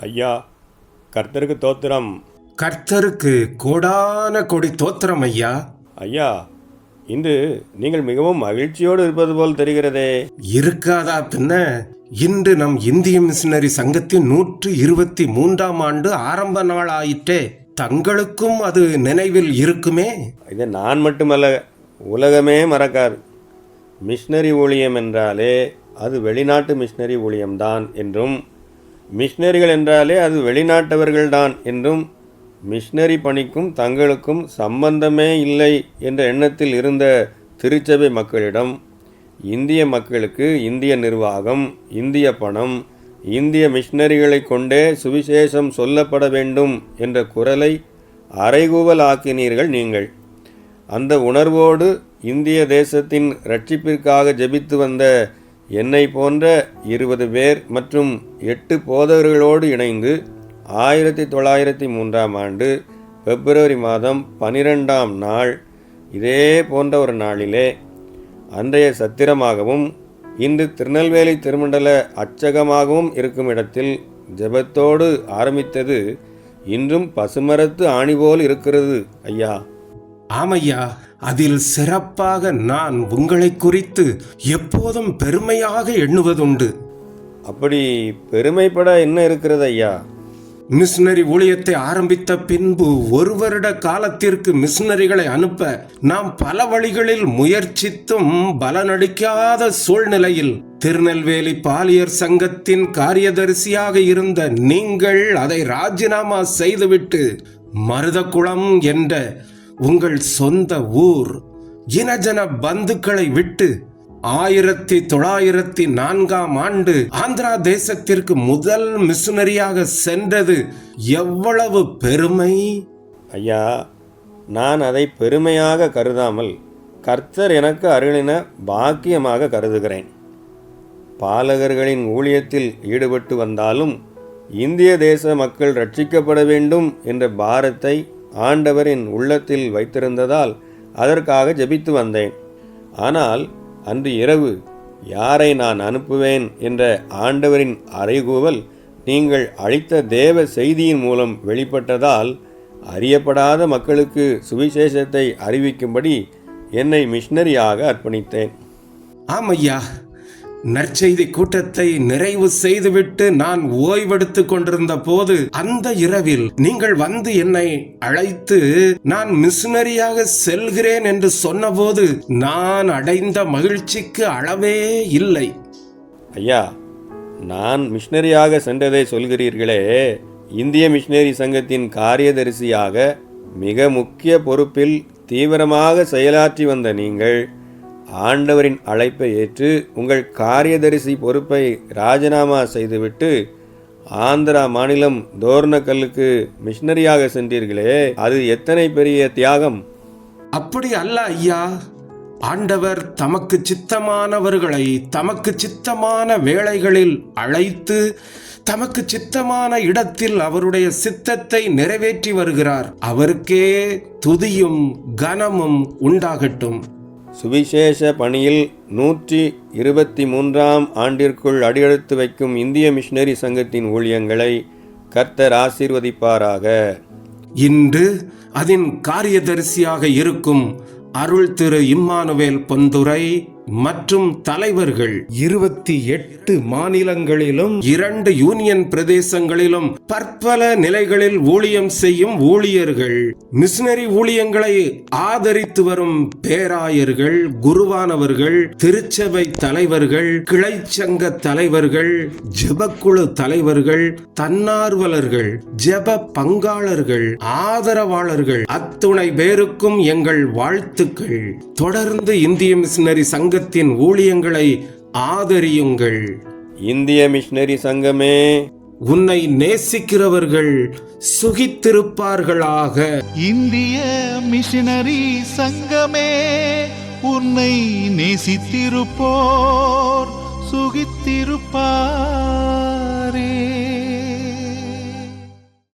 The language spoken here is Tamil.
ஐயா கர்த்தருக்கு தோத்திரம். கர்த்தருக்கு கோடான கொடி தோத்திரம் ஐயா. ஐயா இன்று நீங்கள் மிகவும் மகிழ்ச்சியோடு இருப்பது போல் தெரிகிறதே. இருக்காதா பின்ன? இன்று நம் இந்திய மிஷினரி சங்கத்தின் நூற்று இருபத்தி மூன்றாம் ஆண்டு ஆரம்ப நாள் ஆயிற்றே தங்களுக்கும் அது நினைவில் இருக்குமே? இது நான் மட்டுமல்ல உலகமே மறக்காது. மிஷினரி ஊழியம் என்றாலே அது வெளிநாட்டு மிஷினரி ஊழியம்தான் என்றும் மிஷினரிகள் என்றாலே அது வெளிநாட்டவர்கள்தான் என்றும் மிஷினரி பணிக்கும் தங்களுக்கும் சம்பந்தமே இல்லை என்ற எண்ணத்தில் இருந்த திருச்சபை மக்களிடம் இந்திய மக்களுக்கு இந்திய நிர்வாகம் இந்திய பணம் இந்திய மிஷினரிகளை கொண்டே சுவிசேஷம் சொல்லப்பட வேண்டும் என்ற குரலை அறைகூவல் ஆக்கினீர்கள் நீங்கள். அந்த உணர்வோடு இந்திய தேசத்தின் ரட்சிப்பிற்காக ஜெபித்து வந்த என்னை போன்ற இருபது பேர் மற்றும் எட்டு போதகர்களோடு இணைந்து ஆயிரத்தி தொள்ளாயிரத்தி மூன்றாம் ஆண்டு பிப்ரவரி மாதம் பனிரெண்டாம் நாள் இதே போன்ற ஒரு நாளிலே அன்றைய சத்திரமாகவும் இன்று திருநெல்வேலி திருமண்டல அச்சகமாகவும் இருக்கும் இடத்தில் ஜெபத்தோடு ஆரம்பித்தது இன்றும் பசுமரத்து ஆணி போல் இருக்கிறது ஐயா. ஆமையா அதில் சிறப்பாக நான் உங்களை குறித்து எப்போதும் பெருமையாக எண்ணுவதுண்டு. அப்படி பெருமைப்பட என்ன இருக்கிறது ஐயா? மிஷினரி ஊழியத்தை ஆரம்பித்த பின்பு ஒரு வருட காலத்திற்கு மிஷினரிகளை அனுப்ப நாம் பல வழிகளில் முயற்சித்தும் பலனளிக்காத சூழ்நிலையில் திருநெல்வேலி பாலியர் சங்கத்தின் காரியதரிசியாக இருந்த நீங்கள் அதை ராஜினாமா செய்துவிட்டு மருதகுளம் என்ற உங்கள் சொந்த ஊர் இனஜன பந்துக்களை விட்டு ஆயிரத்தி தொள்ளாயிரத்தி நான்காம் ஆண்டு ஆந்திரா தேசத்திற்கு முதல் மிஷனரியாக சென்றது எவ்வளவு பெருமை? ஐயா நான் அதை பெருமையாக கருதாமல் கர்த்தர் எனக்கு அருளின பாக்கியமாக கருதுகிறேன். பாலகர்களின் ஊழியத்தில் ஈடுபட்டு வந்தாலும் இந்திய தேச மக்கள் ரட்சிக்கப்பட வேண்டும் என்ற பாரத்தை ஆண்டவரின் உள்ளத்தில் வைத்திருந்ததால் அதற்காக ஜெபித்து வந்தேன். ஆனால் அன்று இரவு யாரை நான் அனுப்புவேன் என்ற ஆண்டவரின் அறைகூவல் நீங்கள் அளித்த தேவ செய்தியின் மூலம் வெளிப்பட்டதால் அறியப்படாத மக்களுக்கு சுவிசேஷத்தை அறிவிக்கும்படி என்னை மிஷனரியாக அர்ப்பணித்தேன். ஆமையா நற்செய்தி கூட்டத்தை நிறைவு செய்துவிட்டு நான் ஓய்வெடுத்துக் கொண்டிருந்த போது அந்த இரவில் நீங்கள் வந்து என்னை அழைத்து நான் மிஷினரியாக செல்கிறேன் என்று சொன்னபோது நான் அடைந்த மகிழ்ச்சிக்கு அளவே இல்லை. ஐயா நான் மிஷினரியாக சென்றதை சொல்கிறீர்களே. இந்திய மிஷினரி சங்கத்தின் காரியதரிசியாக மிக முக்கிய பொறுப்பில் தீவிரமாக செயலாற்றி வந்த நீங்கள் ஆண்டவரின் அழைப்பை ஏற்று உங்கள் காரியதரிசி பொறுப்பை ராஜினாமா செய்துவிட்டு ஆந்திரா மாநிலம் தோர்ணக்கல்லுக்கு மிஷினரியாக சென்றீர்களே அது எத்தனை பெரிய தியாகம்? அப்படி அல்ல ஐயா. ஆண்டவர் தமக்கு சித்தமானவர்களை தமக்கு சித்தமான வேளைகளில் அழைத்து தமக்கு சித்தமான இடத்தில் அவருடைய சித்தத்தை நிறைவேற்றி வருகிறார். அவருக்கே துதியும் கனமும் உண்டாகட்டும். சுவிசேஷ பணியில் நூற்றி இருபத்தி மூன்றாம் ஆண்டிற்குள் அடியெடுத்து வைக்கும் இந்திய மிஷினரி சங்கத்தின் ஊழியங்களை கர்த்தர் ஆசீர்வதிப்பாராக. இன்று அதன் காரியதரிசியாக இருக்கும் அருள் திரு இம்மானுவேல் பொந்துரை மற்றும் தலைவர்கள் இருபத்தி எட்டு மாநிலங்களிலும் இரண்டு யூனியன் பிரதேசங்களிலும் பற்பல நிலைகளில் ஊழியம் செய்யும் ஊழியர்கள் மிஷினரி ஊழியங்களை ஆதரித்து வரும் பேராயர்கள் குருவானவர்கள் திருச்சபை தலைவர்கள் கிளைச்சங்க தலைவர்கள் ஜெபக்குழு தலைவர்கள் தன்னார்வலர்கள் ஜெப பங்காளர்கள் ஆதரவாளர்கள் அத்துணை பேருக்கும் எங்கள் வாழ்த்துக்கள். தொடர்ந்து இந்திய மிஷினரி சங்க சங்கத்தின் ஊழியங்களை ஆதரியுங்கள். இந்திய மிஷனரி சங்கமே. உன்னை நேசிக்கிறவர்கள் சுகித்திருப்பார்களாக. இந்திய மிஷனரி சங்கமே உன்னை நேசித்திருப்போர் சுகித்திருப்பாரே.